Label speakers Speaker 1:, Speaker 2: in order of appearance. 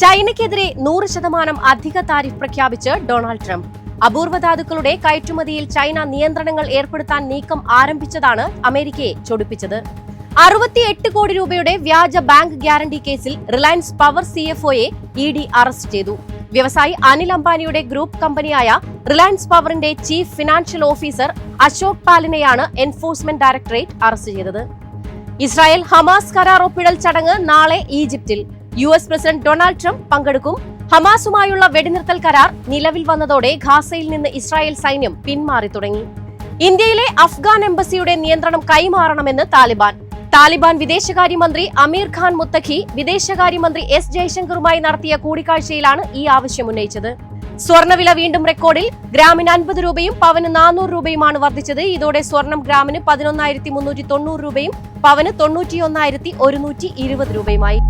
Speaker 1: ചൈനയ്ക്കെതിരെ നൂറ് ശതമാനം അധിക താരിഫ് പ്രഖ്യാപിച്ച് ഡൊണാൾഡ് ട്രംപ്. അപൂർവ ധാതുക്കളുടെ കയറ്റുമതിയിൽ ചൈന നിയന്ത്രണങ്ങൾ ഏർപ്പെടുത്താൻ നീക്കം ആരംഭിച്ചതാണ് അമേരിക്കയെ ചൊടിപ്പിച്ചത്. അറുപത്തിയെട്ട് കോടി രൂപയുടെ വ്യാജ ബാങ്ക് ഗ്യാരണ്ടി കേസിൽ റിലയൻസ് പവർ സി സിഎഫ്ഒയെ ഇ ഡി അറസ്റ്റ് ചെയ്തു. വ്യവസായി അനിൽ അംബാനിയുടെ ഗ്രൂപ്പ് കമ്പനിയായ റിലയൻസ് പവറിന്റെ ചീഫ് ഫിനാൻഷ്യൽ ഓഫീസർ അശോക് പാലിനെയാണ് എൻഫോഴ്സ്മെന്റ് ഡയറക്ടറേറ്റ് അറസ്റ്റ് ചെയ്തത്. ഇസ്രായേൽ ഹമാസ് കരാർ ഒപ്പിടൽ ചടങ്ങ് നാളെ ഈജിപ്തിൽ. U S president Donald Trump പങ്കെടുക്കും. ഹമാസുമായുള്ള വെടിനിർത്തൽ കരാർ നിലവിൽ വന്നതോടെ ഖാസയിൽ നിന്ന് ഇസ്രായേൽ സൈന്യം പിന്മാറി തുടങ്ങി. ഇന്ത്യയിലെ അഫ്ഗാൻ എംബസിയുടെ നിയന്ത്രണം കൈമാറണമെന്ന് താലിബാൻ. താലിബാൻ വിദേശകാര്യമന്ത്രി അമീർ ഖാൻ മുത്തഖി വിദേശകാര്യമന്ത്രി എസ് ജയശങ്കറുമായി നടത്തിയ കൂടിക്കാഴ്ചയിലാണ് ഈ ആവശ്യം ഉന്നയിച്ചത്. സ്വർണവില വീണ്ടും റെക്കോർഡിൽ. ഗ്രാമിന് അൻപത് രൂപയും പവന് നാനൂറ് രൂപയുമാണ് വർദ്ധിച്ചത്. ഇതോടെ സ്വർണം ഗ്രാമിന് പതിനൊന്നായിരത്തി മുന്നൂറ്റി തൊണ്ണൂറ് രൂപയും പവന് തൊണ്ണൂറ്റിയൊന്നായിരത്തി ഒരുന്നൂറ്റി ഇരുപത് രൂപയുമായി.